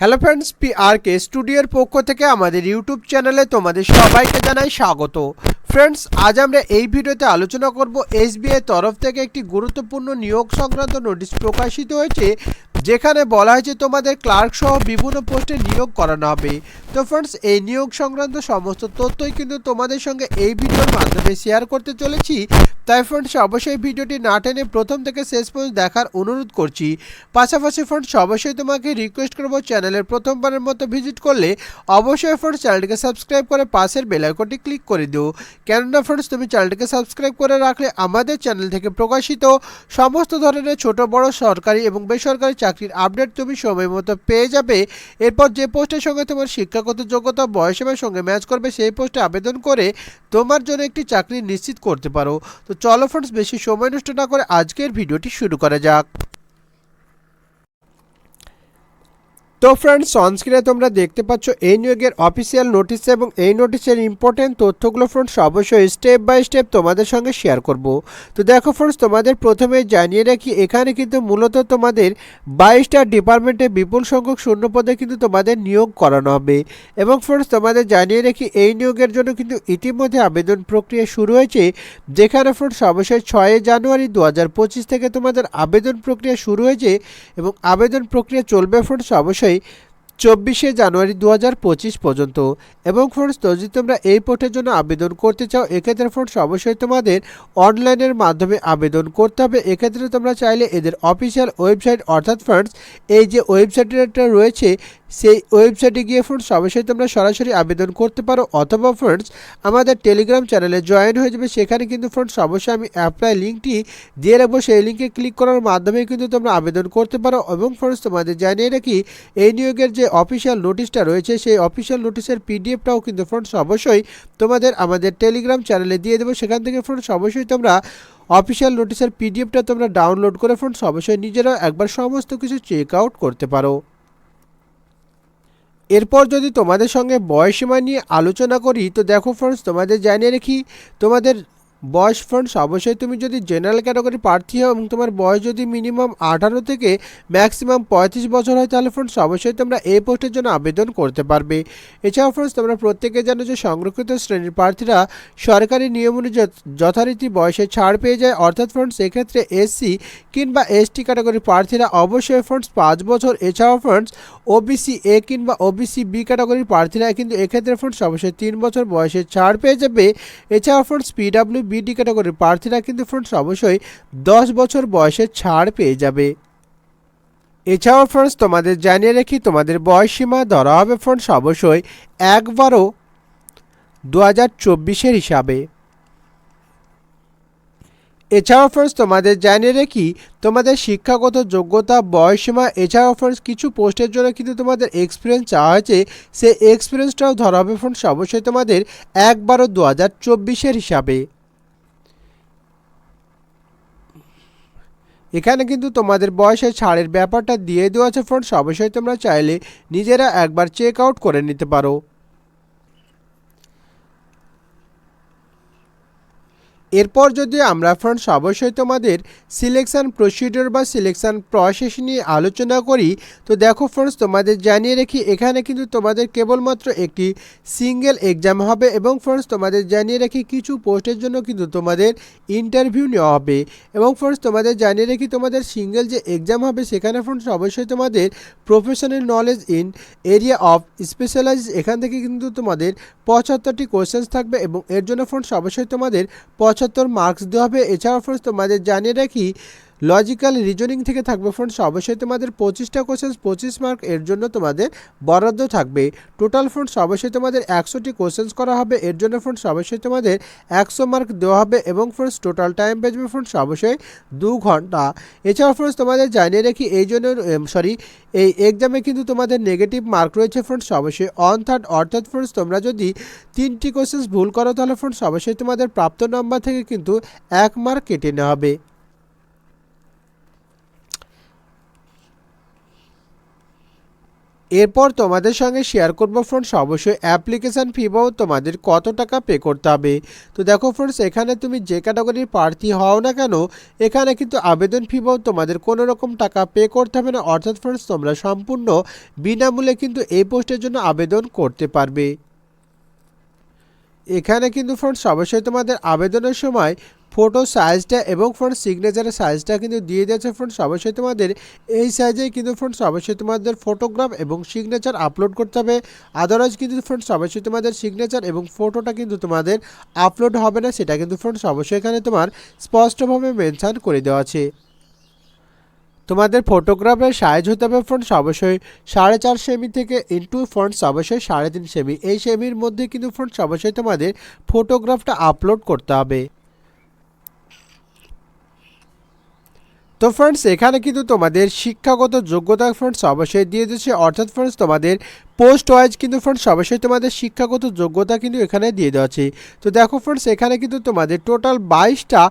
Hello friends P R K স্টুডিওর পক্ষ থেকে আমাদের ইউটিউব চ্যানেলে তোমাদের সবাইকে জানাই স্বাগত। ফ্রেন্ডস আজ আমরা এই ভিডিওতে আলোচনা করব এসবিআই তরফ থেকে একটি গুরুত্বপূর্ণ নিয়োগ সংক্রান্ত নোটিশ প্রকাশিত হয়েছে। যেখানে বলা হয়েছে তোমাদের ক্লার্ক সহ বিভিন্ন পোস্টে নিয়োগ করানো হবে। তো ফ্রেন্ডস এই নিয়োগ সংক্রান্ত সমস্ত তথ্যই কিন্তু তোমাদের সঙ্গে এই ভিডিওর মাধ্যমে শেয়ার করতে চলেছি। তাই ফ্রেন্ডস অবশ্যই ভিডিওটি না টেনে প্রথম থেকে শেষ পর্যন্ত দেখার অনুরোধ করছি। পাশাপাশি ফ্রেন্ডস অবশ্যই তোমাকে রিকোয়েস্ট করব চ্যানেলের প্রথমবারের মতো ভিজিট করলে অবশ্যই ফ্রেন্ডস চ্যানেলটিকে সাবস্ক্রাইব করে পাশের বেল আইকনটি ক্লিক করে দিও। কেননা ফ্রেন্ডস তুমি চ্যানেলটিকে সাবস্ক্রাইব করে রাখলে আমাদের চ্যানেল থেকে প্রকাশিত সমস্ত ধরনের ছোট, বড়, সরকারি এবং বেসরকারি চাকরির আপডেট তুমি সময় মতো পেয়ে যাবে। এরপর যে পোস্টের সঙ্গে তোমার শিক্ষাগত যোগ্যতা, বয়সের সঙ্গে ম্যাচ করবে, সেই পোস্টে আবেদন করে তোমার জন্য একটি চাকরি নিশ্চিত করতে পারো। তো চলো ফ্রেন্ডস বেশি সময় নষ্ট না করে আজকের ভিডিওটি শুরু করা যাক। তো ফ্রেন্ডস অনস্ক্রিনে তোমরা দেখতে পাচ্ছ এই নিয়োগের অফিসিয়াল নোটিশ এবং এই নোটিশের ইম্পর্টেন্ট তথ্যগুলো ফ্রেন্ডস অবশ্যই স্টেপ বাই স্টেপ তোমাদের সঙ্গে শেয়ার করব। তো দেখো ফ্রেন্ডস তোমাদের প্রথমে জানিয়ে রাখি, এখানে কিন্তু মূলত তোমাদের বাইশটা ডিপার্টমেন্টে বিপুল সংখ্যক শূন্য পদে কিন্তু তোমাদের নিয়োগ করানো হবে। এবং ফ্রেন্ডস তোমাদের জানিয়ে রাখি, এই নিয়োগের জন্য কিন্তু ইতিমধ্যে আবেদন প্রক্রিয়া শুরু হয়েছে, যেখানে ফ্রেন্ডস অবশ্যই ছয় জানুয়ারি দু হাজার পঁচিশ থেকে তোমাদের আবেদন প্রক্রিয়া শুরু হয়েছে এবং আবেদন প্রক্রিয়া চলবে ফ্রেন্ডস অবশ্যই চব্বিশে জানুয়ারি দু হাজার পঁচিশ পর্যন্ত। এবং ফ্রেন্ডস যদি তোমরা এই পোর্টের জন্য আবেদন করতে চাও, এক্ষেত্রে ফ্রেন্ডস অবশ্যই তোমাদের অনলাইনের মাধ্যমে আবেদন করতে হবে। এক্ষেত্রে তোমরা চাইলে এদের অফিসিয়াল ওয়েবসাইট অর্থাৎ ফ্রেন্ডস এই যে ওয়েবসাইটটা রয়েছে সেই ওয়েবসাইটে গিয়ে ফ্রেন্ডস অবশ্যই তোমরা সরাসরি আবেদন করতে পারো অথবা ফ্রেন্ডস আমাদের টেলিগ্রাম চ্যানেলে জয়েন হয়ে যাবে। সেখানে কিন্তু ফ্রেন্ডস অবশ্যই আমি অ্যাপ্লাই লিঙ্কটি দিয়ে রাখব। সেই লিঙ্কে ক্লিক করার মাধ্যমে কিন্তু তোমরা আবেদন করতে পারো এবং ফ্রেন্ডস তোমাদের জানিয়ে রাখি, এই নিয়োগের যে অফিসিয়াল নোটিশটা রয়েছে, সেই অফিসিয়াল নোটিশের পিডিএফটাও কিন্তু ফ্রেন্ডস অবশ্যই তোমাদের আমাদের টেলিগ্রাম চ্যানেলে দিয়ে দেবো। সেখান থেকে ফ্রেন্ডস অবশ্যই তোমরা অফিসিয়াল নোটিশের পিডিএফটা তোমরা ডাউনলোড করে ফ্রেন্ডস অবশ্যই নিজেরাও একবার সমস্ত কিছু চেক আউট করতে পারো। এরপর যদি তোমাদের সঙ্গে বয়সীমা নিয়ে আলোচনা করি, তো দেখো ফ্রেন্ডস তোমাদের জানিয়ে রাখি, তোমাদের বয়স ফ্রেন্ডস অবশ্যই তুমি যদি জেনারেল ক্যাটাগরি প্রার্থী হও এবং তোমার বয়স যদি মিনিমাম আঠারো থেকে ম্যাক্সিমাম পঁয়ত্রিশ বছর হয়, তাহলে ফ্রেন্ডস অবশ্যই তোমরা এই পোস্টের জন্য আবেদন করতে পারবে। এছাড়াও ফ্রেন্ডস তোমরা প্রত্যেকে জানো যে সংরক্ষিত শ্রেণির প্রার্থীরা সরকারি নিয়ম অনুযায়ী যথারীতি বয়সে ছাড় পেয়ে যায়। অর্থাৎ ফ্রেন্ডস এক্ষেত্রে এসসি কিংবা এসটি ক্যাটাগরি প্রার্থীরা অবশ্যই ফ্রেন্ডস পাঁচ বছর। এছাড়াও ফ্রেন্ডস ওবিসি এ কিংবা ওবিসি বি ক্যাটাগরির প্রার্থীরা কিন্তু এক্ষেত্রে ফ্রেন্ডস অবশ্যই তিন বছর বয়সে ছাড় পেয়ে যাবে। এছাড়াও ফ্রেন্ডস পিডাব্লিউ বিডি ক্যাটাগরির প্রার্থীরা কিন্তু ফ্রেন্ডস অবশ্যই দশ বছর বয়সে ছাড় পেয়ে যাবে। এছাড়াও ফ্রেন্ডস তোমাদের জানিয়ে রাখি, তোমাদের বয়স সীমা ধরা হবে ফ্রেন্ডস অবশ্যই একবারও দু হাজার চব্বিশের হিসাবে। এছাড়াও ফ্রেন্ডস তোমাদের জানিয়ে রাখি, তোমাদের শিক্ষাগত যোগ্যতা বয়সীমা এছাড়াও ফ্রেন্ডস কিছু পোস্টের জন্য কিন্তু তোমাদের এক্সপিরিয়েন্স চাওয়া হয়েছে। সেই এক্সপিরিয়েন্সটাও ধরা হবে ফ্রেন্ডস অবশ্যই তোমাদের একবারও দু হাজার চব্বিশের হিসাবে। এখানে কিন্তু তোমাদের বয়সের ছাড়ের ব্যাপারটা দিয়ে দেওয়া আছে ফ্রেন্ডস। অবশ্যই তোমরা চাইলে নিজেরা একবার চেক আউট করে নিতে পারো। এরপর যদি আমরা ফ্রেন্ডস অবশ্যই তোমাদের সিলেকশান প্রসিডিওর বা সিলেকশান প্রসেস নিয়ে আলোচনা করি, তো দেখো ফ্রেন্ডস তোমাদের জানিয়ে রাখি, এখানে কিন্তু তোমাদের কেবলমাত্র একটি সিঙ্গেল এক্সাম হবে এবং ফ্রেন্ডস তোমাদের জানিয়ে রাখি কিছু পোস্টের জন্য কিন্তু তোমাদের ইন্টারভিউ নেওয়া হবে। এবং ফ্রেন্ডস তোমাদের জানিয়ে রাখি তোমাদের সিঙ্গেল যে এক্সাম হবে, সেখানে ফ্রেন্ডস অবশ্যই তোমাদের professional knowledge in area of specialise এখান থেকে কিন্তু তোমাদের পঁচাত্তরটি কোশ্চেন্স থাকবে এবং এর জন্য ফ্রেন্ডস অবশ্যই তোমাদের পঁচাত্তর মার্কস দেওয়া হবে। এছাড়াও ফ্রেন্ডস তোমাদের জানিয়ে রাখি লজিক্যাল রিজনিং থেকে থাকবে ফ্রেন্ডস অবশ্যই তোমাদের পঁচিশটা কোশ্চেন্স পঁচিশ মার্ক এর জন্য তোমাদের বরাদ্দ থাকবে। টোটাল ফ্রেন্ডস অবশ্যই তোমাদের একশোটি কোশ্চেন্স করা হবে। এর জন্য ফ্রেন্ডস অবশ্যই তোমাদের একশো মার্ক দেওয়া হবে এবং ফ্রেন্ডস টোটাল টাইম বেজবে ফ্রেন্ডস অবশ্যই দু ঘণ্টা। এছাড়াও ফ্রেন্ডস তোমাদের জানিয়ে রাখি, এই জন্য সরি এই এক্সামে কিন্তু তোমাদের নেগেটিভ মার্ক রয়েছে ফ্রেন্ডস অবশ্যই অন থার্ড অর্থাৎ ফ্রেন্ডস তোমরা যদি তিনটি কোশ্চেন্স ভুল করো, তাহলে ফ্রেন্ডস অবশ্যই তোমাদের প্রাপ্ত নম্বর থেকে কিন্তু এক মার্ক কেটে নেওয়া হবে। এরপর তোমাদের সঙ্গে শেয়ার করব ফ্রেন্ডস অবশ্যই অ্যাপ্লিকেশান ফি বাবদ তোমাদের কত টাকা পে করতে হবে। তো দেখো ফ্রেন্ডস এখানে তুমি যে ক্যাটাগরির প্রার্থী হও না কেন, এখানে কিন্তু আবেদন ফি বাবদ তোমাদের কোনো রকম টাকা পে করতে হবে না। অর্থাৎ ফ্রেন্ডস তোমরা সম্পূর্ণ বিনামূল্যে কিন্তু এই পোস্টের জন্য আবেদন করতে পারবে। এখানে কিন্তু ফ্রেন্ডস অবশ্যই তোমাদের আবেদনের সময় ফটো সাইজটা এবং ফ্রেন্ডস সিগনেচারের সাইজটা কিন্তু দিয়ে দিয়েছে ফ্রেন্ডস অবশ্যই তোমাদের এই সাইজেই কিন্তু ফ্রেন্ডস অবশ্যই তোমাদের ফটোগ্রাফ এবং সিগনেচার আপলোড করতে হবে। আদারওয়াইজ কিন্তু ফ্রেন্ডস অবশ্যই তোমাদের সিগনেচার এবং ফটোটা কিন্তু তোমাদের আপলোড হবে না, সেটা কিন্তু ফ্রেন্ডস অবশ্যই এখানে তোমার স্পষ্টভাবে মেনশান করে দেওয়া আছে। তোমাদের ফটোগ্রাফের সাইজ হতে হবে ফ্রন্টস অবশ্যই সাড়ে চার সেমি থেকে ইন্টু ফ্রন্টস অবশ্যই সাড়ে তিন সেমি। এই সেমির মধ্যে কিন্তু ফ্রন্টস অবশ্যই তোমাদের ফটোগ্রাফটা আপলোড করতে হবে। তো ফ্রেন্ডস এখানে কিন্তু তোমাদের শিক্ষাগত যোগ্যতা ফ্রেন্ডস অবশ্যই দিয়ে দিচ্ছে অর্থাৎ ফ্রেন্ডস তোমাদের পোস্ট ওয়াইজ কিন্তু ফ্রেন্ডস অবশ্যই তোমাদের শিক্ষাগত যোগ্যতা কিন্তু এখানে দিয়ে দেওয়া আছে। তো দেখো ফ্রেন্ডস এখানে কিন্তু তোমাদের টোটাল বাইশটা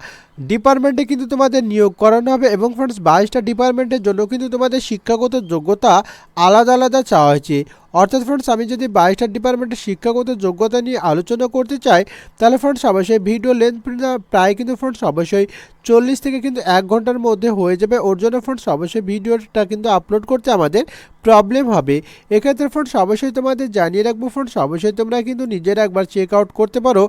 ডিপার্টমেন্টে কিন্তু তোমাদের নিয়োগ করানো হবে এবং ফ্রেন্ডস বাইশটা ডিপার্টমেন্টের জন্য কিন্তু তোমাদের শিক্ষাগত যোগ্যতা আলাদা আলাদা চাওয়া হয়েছে। অর্থাৎ ফ্রেন্ডস আমি যদি বাইশটা ডিপার্টমেন্টের শিক্ষাগত যোগ্যতা নিয়ে আলোচনা করতে চাই, তাহলে ফ্রেন্ডস অবশ্যই ভিডিও লেন্থ প্রায় কিন্তু ফ্রেন্ডস অবশ্যই চল্লিশ থেকে কিন্তু এক ঘণ্টার মধ্যে হয়ে যাবে। ওর জন্য ফ্রেন্ডস অবশ্যই ভিডিওটা কিন্তু আপলোড করতে আমাদের প্রবলেম হবে। এক্ষেত্রে ফ্রেন্ডস অবশ্যই তোমাদের জানিয়ে রাখব ফ্রেন্ডস অবশ্যই তোমরা কিন্তু নিজেরা একবার চেক আউট করতে পারো।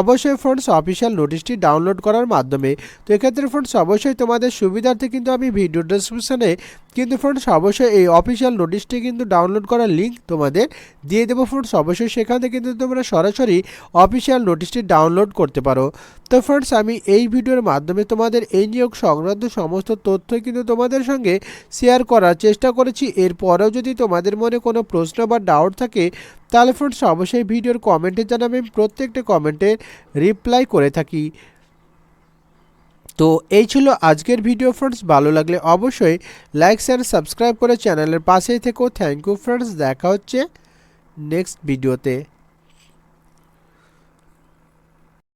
অবশ্যই ফ্রেন্ডস অফিসিয়াল নোটিশটি ডাউনলোড করার মাধ্যমে। তো এক্ষেত্রে ফ্রেন্ডস অবশ্যই তোমাদের সুবিধার্থে কিন্তু আমি ভিডিও ডেসক্রিপশনে কিন্তু ফ্রেন্ডস অবশ্যই এই অফিসিয়াল নোটিশটি কিন্তু ডাউনলোড করার লিঙ্ক তোমাদের দিয়ে দেবো ফ্রেন্ডস অবশ্যই সেখান থেকে কিন্তু তোমরা সরাসরি অফিসিয়াল নোটিশটি ডাউনলোড করতে পারো। তো ফ্রেন্ডস আমি এই ভিডিওর মাধ্যমে তোমাদের এই নিয়োগ সংক্রান্ত সমস্ত তথ্যই কিন্তু তোমাদের সঙ্গে শেয়ার করার চেষ্টা করেছি। এরপরেও যদি তোমাদের মনে কোনো প্রশ্ন বা ডাউট থাকে, তাহলে ফ্রেন্ডস অবশ্যই ভিডিওর কমেন্টে জানাবেন, প্রত্যেকটা কমেন্টে রিপ্লাই করে থাকি। তো এই ছিল আজকের ভিডিও ফ্রেন্ডস ভালো লাগলে অবশ্যই লাইক শেয়ার সাবস্ক্রাইব করে চ্যানেলের পাশেই থেকেও থ্যাংক ইউ ফ্রেন্ডস দেখা হচ্ছে নেক্সট ভিডিওতে